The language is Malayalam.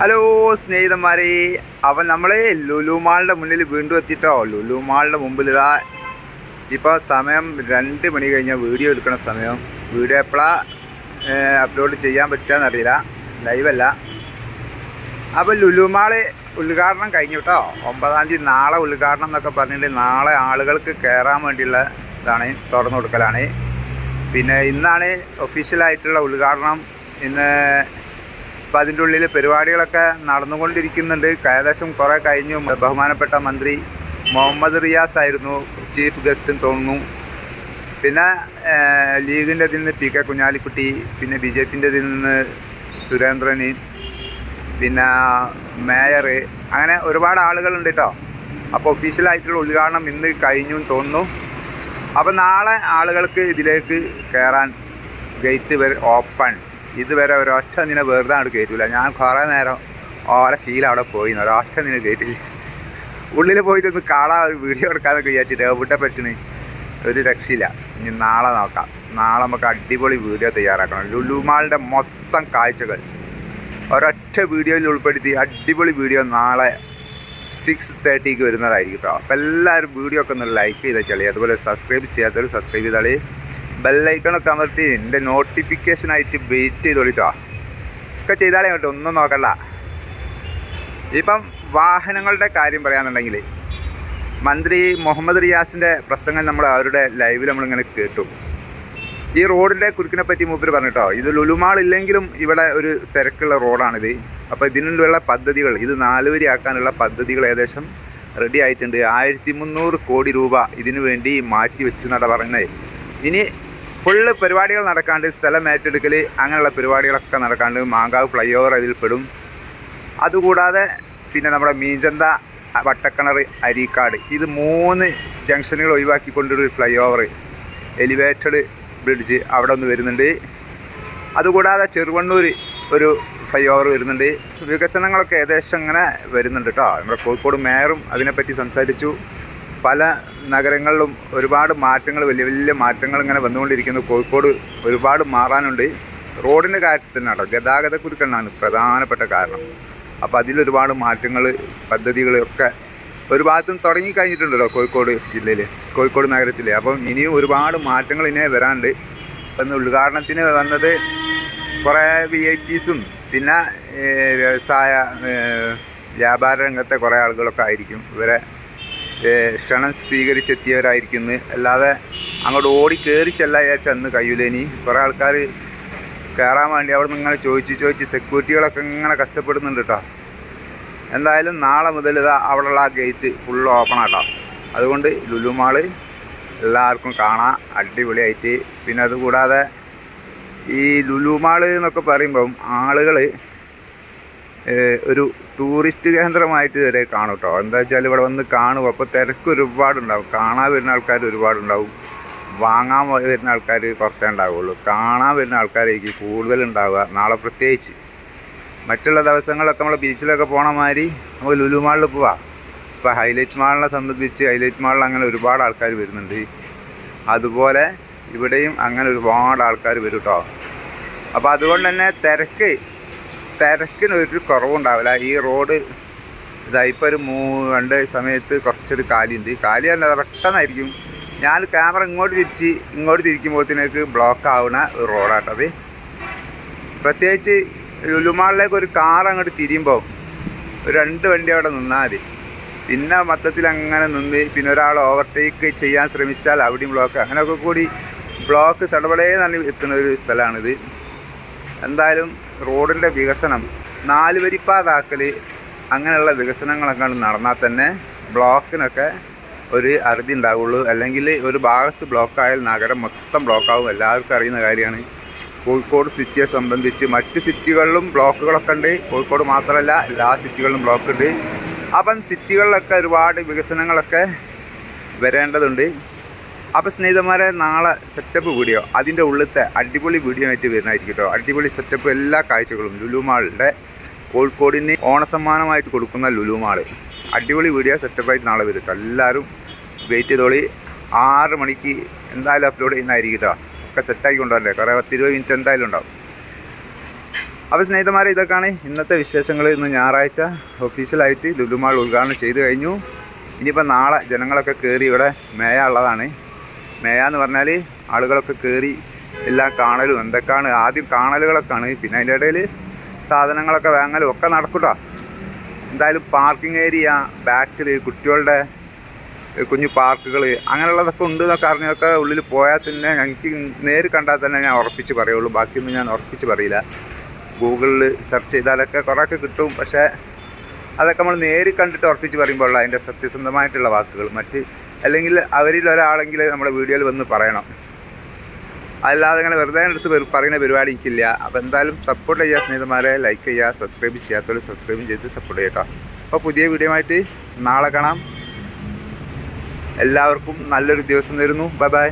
ഹലോ സ്നേഹിതന്മാരെ. അപ്പം നമ്മൾ ലുലു മാളിന്റെ മുന്നിൽ വീണ്ടും എത്തിയിട്ടോ ലുലു മാളിന്റെ മുമ്പിൽ ഇതാ ഇപ്പോൾ സമയം രണ്ട് മണി കഴിഞ്ഞാൽ വീഡിയോ എടുക്കണ സമയം. വീഡിയോ എപ്പോഴാണ് അപ്ലോഡ് ചെയ്യാൻ പറ്റുകയെന്നറിയില്ല ലൈവല്ല. അപ്പോൾ ലുലു മാൾ ഉദ്ഘാടനം കഴിഞ്ഞു കേട്ടോ ഒമ്പതാം തീയതി നാളെ ഉദ്ഘാടനം എന്നൊക്കെ പറഞ്ഞിട്ട് നാളെ ആളുകൾക്ക് കയറാൻ വേണ്ടിയുള്ള ഇതാണ് തുറന്നു കൊടുക്കലാണ്. പിന്നെ ഇന്നാണ് ഒഫീഷ്യലായിട്ടുള്ള ഉദ്ഘാടനം. ഇന്ന് അപ്പം അതിന്റെ ഉള്ളിൽ പരിപാടികളൊക്കെ നടന്നുകൊണ്ടിരിക്കുന്നുണ്ട്. ഏകദേശം കുറേ കഴിഞ്ഞു. ബഹുമാനപ്പെട്ട മന്ത്രി മുഹമ്മദ് റിയാസ് ആയിരുന്നു. ചീഫ് ഗസ്റ്റും തോന്നുന്നു. പിന്നെ ലീഗിന്റെ ഇതിൽ നിന്ന് പി കെ കുഞ്ഞാലിക്കുട്ടി പിന്നെ ബി ജെ പിന്റെ ഇതിൽ നിന്ന് സുരേന്ദ്രന് പിന്നെ മേയർ അങ്ങനെ ഒരുപാട് ആളുകളുണ്ട് കേട്ടോ അപ്പോൾ ഒഫീഷ്യലായിട്ടുള്ള ഉദ്ഘാടനം ഇന്ന് കഴിഞ്ഞു തോന്നുന്നു. അപ്പോൾ നാളെ ആളുകൾക്ക് ഇതിലേക്ക് കയറാൻ ഗേറ്റ് വരെ ഓപ്പൺ ഇതുവരെ ഒരൊറ്റ നിന്നെ വെറുതെ അങ്ങോട്ട് കയറ്റില്ല ഞാൻ കുറേ നേരം ഓരോ ഫീൽ അവിടെ പോയി ഒരൊറ്റ നിന കയറ്റില്ല ഉള്ളിൽ പോയിട്ട് ഒന്ന് കാണാൻ ഒരു വീഡിയോ എടുക്കാനൊക്കെ വിചാരിച്ചിട്ട് എവിടെ പറ്റണേ? ഒരു രക്ഷയില്ല. ഇനി നാളെ നോക്കാം. നാളെ നമുക്ക് അടിപൊളി വീഡിയോ തയ്യാറാക്കണം. ലുലുമാളിന്റെ മൊത്തം കാഴ്ചകൾ. ഒരൊറ്റ വീഡിയോയിൽ ഉൾപ്പെടുത്തി അടിപൊളി വീഡിയോ നാളെ സിക്സ് തേർട്ടിക്ക് വരുന്നതായിരിക്കും കേട്ടോ അപ്പോൾ എല്ലാവരും വീഡിയോ ഒക്കെ ഒന്ന് ലൈക്ക് ചെയ്താൽ ചളി. അതുപോലെ സബ്സ്ക്രൈബ് ചെയ്യാത്തവർ സബ്സ്ക്രൈബ് ചെയ്താളി. ബെല്ലൈക്കണൊക്കെ അമർത്തി എന്റെ നോട്ടിഫിക്കേഷനായിട്ട് വെയിറ്റ് ചെയ്തോളിട്ടോ ഒക്കെ ചെയ്താലേ കേട്ടോ ഒന്നും നോക്കണ്ട. ഇപ്പം വാഹനങ്ങളുടെ കാര്യം പറയാന്നുണ്ടെങ്കിൽ മന്ത്രി മുഹമ്മദ് റിയാസിന്റെ പ്രസംഗം നമ്മൾ അവരുടെ ലൈവിൽ നമ്മളിങ്ങനെ കേട്ടു. ഈ റോഡിന്റെ കുരുക്കിനെ പറ്റി മൂപ്പര് പറഞ്ഞിട്ടോ ഇത് ലുലുമാൾ ഇല്ലെങ്കിലും ഇവിടെ ഒരു തിരക്കുള്ള റോഡാണിത്. അപ്പോൾ ഇതിനുള്ള പദ്ധതികൾ ഇത് നാലുവരിയാക്കാനുള്ള പദ്ധതികൾ ഏകദേശം റെഡി ആയിട്ടുണ്ട്. ആയിരത്തി മുന്നൂറ് കോടി രൂപ ഇതിനു വേണ്ടി മാറ്റി വെച്ചു നട പറഞ്ഞത്. ഇനി ഫുള്ള് പരിപാടികൾ നടക്കാണ്ട് സ്ഥലം ഏറ്റെടുക്കൽ അങ്ങനെയുള്ള പരിപാടികളൊക്കെ നടക്കാണ്ട് മാങ്കാവ് ഫ്ലൈ ഓവർ അതിൽ പെടും. അതുകൂടാതെ പിന്നെ നമ്മുടെ മീഞ്ചന്ത വട്ടക്കിണർ അരീക്കാട്. ഇത് മൂന്ന് ജംഗ്ഷനുകൾ ഒഴിവാക്കിക്കൊണ്ടൊരു ഫ്ലൈ ഓവർ എലിവേറ്റഡ് ബ്രിഡ്ജ് അവിടെ ഒന്ന് വരുന്നുണ്ട്. അതുകൂടാതെ ചെറുവണ്ണൂർ ഒരു ഫ്ലൈ ഓവർ വരുന്നുണ്ട്. വികസനങ്ങളൊക്കെ ഏകദേശം ഇങ്ങനെ വരുന്നുണ്ട് കേട്ടോ നമ്മുടെ കോഴിക്കോട് മേയറും അതിനെപ്പറ്റി സംസാരിച്ചു. പല നഗരങ്ങളിലും ഒരുപാട് മാറ്റങ്ങൾ വലിയ വലിയ മാറ്റങ്ങൾ ഇങ്ങനെ വന്നുകൊണ്ടിരിക്കുന്നു. കോഴിക്കോട് ഒരുപാട് മാറാനുണ്ട്. റോഡിന്റെ കാര്യത്തിൽ തന്നെ കേട്ടോ പ്രധാനപ്പെട്ട കാരണം. അപ്പോൾ അതിലൊരുപാട് മാറ്റങ്ങൾ പദ്ധതികളൊക്കെ ഒരു ഭാഗത്തും തുടങ്ങി കഴിഞ്ഞിട്ടുണ്ടല്ലോ കോഴിക്കോട് ജില്ലയിൽ കോഴിക്കോട് നഗരത്തിൽ അപ്പം ഇനിയും ഒരുപാട് മാറ്റങ്ങൾ ഇനി വരാണ്ട് ഇന്ന് ഉദ്ഘാടനത്തിന് വന്നത് കുറേ വി ഐ പീസും പിന്നെ വ്യവസായ വ്യാപാര രംഗത്തെ കുറേ ആളുകളൊക്കെ ആയിരിക്കും. ഇവരെ ക്ഷണം സ്വീകരിച്ചെത്തിയവരായിരിക്കുന്നു. അല്ലാതെ അങ്ങോട്ട് ഓടി കയറി ചെല്ലായ ചെന്ന് കഴിയൂലേനി കുറേ ആൾക്കാർ കയറാൻ വേണ്ടി അവിടെ നിന്ന് ഇങ്ങനെ ചോദിച്ച് ചോദിച്ച് സെക്യൂരിറ്റികളൊക്കെ ഇങ്ങനെ കഷ്ടപ്പെടുന്നുണ്ട് കേട്ടോ എന്തായാലും നാളെ മുതൽ ഇതാ അവിടെയുള്ള ആ ഗേറ്റ് ഫുള്ള് ഓപ്പൺ ആട്ടോ അതുകൊണ്ട് ലുലുമാൾ എല്ലാവർക്കും കാണാം. അടിപൊളിയായിട്ട്. പിന്നെ അതുകൂടാതെ ഈ ലുലുമാൾ എന്നൊക്കെ പറയുമ്പം ആളുകൾ ഒരു ടൂറിസ്റ്റ് കേന്ദ്രമായിട്ട് വരെ കാണും കേട്ടോ എന്താ വെച്ചാൽ ഇവിടെ വന്ന് കാണും. അപ്പോൾ തിരക്ക് ഒരുപാടുണ്ടാവും. കാണാൻ വരുന്ന ആൾക്കാർ ഒരുപാടുണ്ടാവും. വാങ്ങാൻ വരുന്ന ആൾക്കാർ കുറച്ചേ ഉണ്ടാവുള്ളൂ. കാണാൻ വരുന്ന ആൾക്കാരേക്ക് കൂടുതലുണ്ടാവുക നാളെ പ്രത്യേകിച്ച്. മറ്റുള്ള ദിവസങ്ങളൊക്കെ നമ്മൾ ബീച്ചിലൊക്കെ പോണ മാതിരി നമുക്ക് ലുലു മാളിൽ പോവാം. ഇപ്പോൾ ഹൈലൈറ്റ് മാളിനെ സംബന്ധിച്ച് ഹൈലൈറ്റ് മാളിൽ അങ്ങനെ ഒരുപാട് ആൾക്കാർ വരുന്നുണ്ട്. അതുപോലെ ഇവിടെയും അങ്ങനെ ഒരുപാട് ആൾക്കാർ വരും കേട്ടോ അപ്പോൾ അതുകൊണ്ട് തന്നെ തിരക്ക് തിരക്കിന് ഒരു കുറവുണ്ടാവില്ല. ഈ റോഡ് ഇതാ ഇപ്പോൾ ഒരു മൂ രണ്ട് സമയത്ത് കുറച്ചൊരു കാലിയുണ്ട്. കാലി തന്നെ പെട്ടെന്നായിരിക്കും. ഞാൻ ക്യാമറ ഇങ്ങോട്ട് തിരിച്ച് ഇങ്ങോട്ട് തിരിക്കുമ്പോഴത്തേക്ക് ബ്ലോക്ക് ആവുന്ന ഒരു റോഡാട്ടത് പ്രത്യേകിച്ച് ലുലുമാളിലേക്ക് ഒരു കാർ അങ്ങോട്ട് തിരിയുമ്പോൾ ഒരു രണ്ട് വണ്ടി അവിടെ നിന്നാൽ മതി. പിന്നെ മൊത്തത്തിൽ അങ്ങനെ നിന്ന് പിന്നെ ഒരാൾ ഓവർടേക്ക് ചെയ്യാൻ ശ്രമിച്ചാൽ അവിടെയും ബ്ലോക്ക് അങ്ങനെയൊക്കെ കൂടി ബ്ലോക്ക് സടപടേ നല്ല എത്തുന്ന ഒരു സ്ഥലമാണിത്. എന്തായാലും റോഡിന്റെ വികസനം നാല് വരിപ്പാതാക്കൽ അങ്ങനെയുള്ള വികസനങ്ങളൊക്കെ നടന്നാൽ തന്നെ ബ്ലോക്കിനൊക്കെ ഒരു അറുതി ഉണ്ടാവുള്ളൂ. അല്ലെങ്കിൽ ഒരു ഭാഗത്ത് ബ്ലോക്കായാൽ നഗരം മൊത്തം ബ്ലോക്കാവും. എല്ലാവർക്കും അറിയുന്ന കാര്യമാണ്. കോഴിക്കോട് സിറ്റിയെ സംബന്ധിച്ച് മറ്റ് സിറ്റികളിലും ബ്ലോക്കുകളൊക്കെ ഉണ്ട്. കോഴിക്കോട് മാത്രമല്ല എല്ലാ സിറ്റികളിലും ബ്ലോക്ക് ഉണ്ട് അപ്പം സിറ്റികളിലൊക്കെ ഒരുപാട് വികസനങ്ങളൊക്കെ വരേണ്ടതുണ്ട്. അപ്പോൾ സ്നേഹിതന്മാരെ നാളെ സെറ്റപ്പ് വീഡിയോ അതിന്റെ ഉള്ളിലത്തെ അടിപൊളി വീഡിയോ ആയിട്ട് വരുന്നതായിരിക്കും കേട്ടോ അടിപൊളി സെറ്റപ്പ് എല്ലാ കാഴ്ചകളും ലുലുമാളിന്റെ കോഴിക്കോടിന് ഓണസമ്മാനമായിട്ട് കൊടുക്കുന്ന ലുലുമാൾ അടിപൊളി വീഡിയോ സെറ്റപ്പായിട്ട് നാളെ വരും എല്ലാവരും വെയിറ്റ് ചെയ്തോളി. ആറ് മണിക്ക് എന്തായാലും അപ്ലോഡ് ചെയ്യുന്നതായിരിക്കും കേട്ടോ ഒക്കെ സെറ്റാക്കി കൊണ്ടുവരണ്ടേ? കുറേ പത്തിരുപത് മിനിറ്റ് എന്തായാലും ഉണ്ടാവും. അപ്പോൾ സ്നേഹിതന്മാരെ ഇതൊക്കെയാണ് ഇന്നത്തെ വിശേഷങ്ങൾ. ഇന്ന് ഞായറാഴ്ച ഒഫീഷ്യലായിട്ട് ലുലുമാൾ ഉദ്ഘാടനം ചെയ്തു കഴിഞ്ഞു. ഇനിയിപ്പോൾ നാളെ ജനങ്ങളൊക്കെ കയറി ഇവിടെ മേയ ഉള്ളതാണ്. മേയ എന്ന് പറഞ്ഞാൽ ആളുകളൊക്കെ കയറി എല്ലാം കാണലും എന്തൊക്കെയാണ് ആദ്യം കാണലുകളൊക്കെയാണ് പിന്നെ അതിന്റെ ഇടയിൽ സാധനങ്ങളൊക്കെ വാങ്ങലും ഒക്കെ നടക്കൂട്ടോ. എന്തായാലും പാർക്കിംഗ് ഏരിയ ബാക്കിൽ കുട്ടികളുടെ കുഞ്ഞു പാർക്കുകൾ അങ്ങനെയുള്ളതൊക്കെ ഉണ്ട് എന്നൊക്കെ അറിഞ്ഞൊക്കെ ഉള്ളിൽ പോയാൽ തന്നെ ഞങ്ങൾക്ക് നേര് കണ്ടാൽ തന്നെ ഞാൻ ഉറപ്പിച്ച് പറയുള്ളൂ. ബാക്കിയൊന്നും ഞാൻ ഉറപ്പിച്ച് പറയില്ല. ഗൂഗിളിൽ സെർച്ച് ചെയ്താലൊക്കെ കുറേയൊക്കെ കിട്ടും. പക്ഷേ അതൊക്കെ നമ്മൾ നേരിൽ കണ്ടിട്ട് ഉറപ്പിച്ച് പറയുമ്പോൾ അതിന്റെ സത്യസന്ധമായിട്ടുള്ള വാക്കുകൾ. മറ്റ് അല്ലെങ്കിൽ അവരിൽ ഒരാളെങ്കിൽ നമ്മുടെ വീഡിയോയിൽ വന്ന് പറയണം. അല്ലാതെ ഇങ്ങനെ വെറുതെ എടുത്ത് വെറു- പറയുന്ന പരിപാടി എനിക്കില്ല. അപ്പോൾ എന്തായാലും സപ്പോർട്ട് ചെയ്യുക സ്നേഹിതന്മാരെ ലൈക്ക് ചെയ്യുക സബ്സ്ക്രൈബ് ചെയ്യാത്തവർ സബ്സ്ക്രൈബ് ചെയ്ത് സപ്പോർട്ട് ചെയ്യട്ടോ. അപ്പോൾ പുതിയ വീഡിയോ ആയിട്ട് നാളെ കാണാം. എല്ലാവർക്കും നല്ലൊരു ദിവസം തരുന്നു ബൈ ബൈ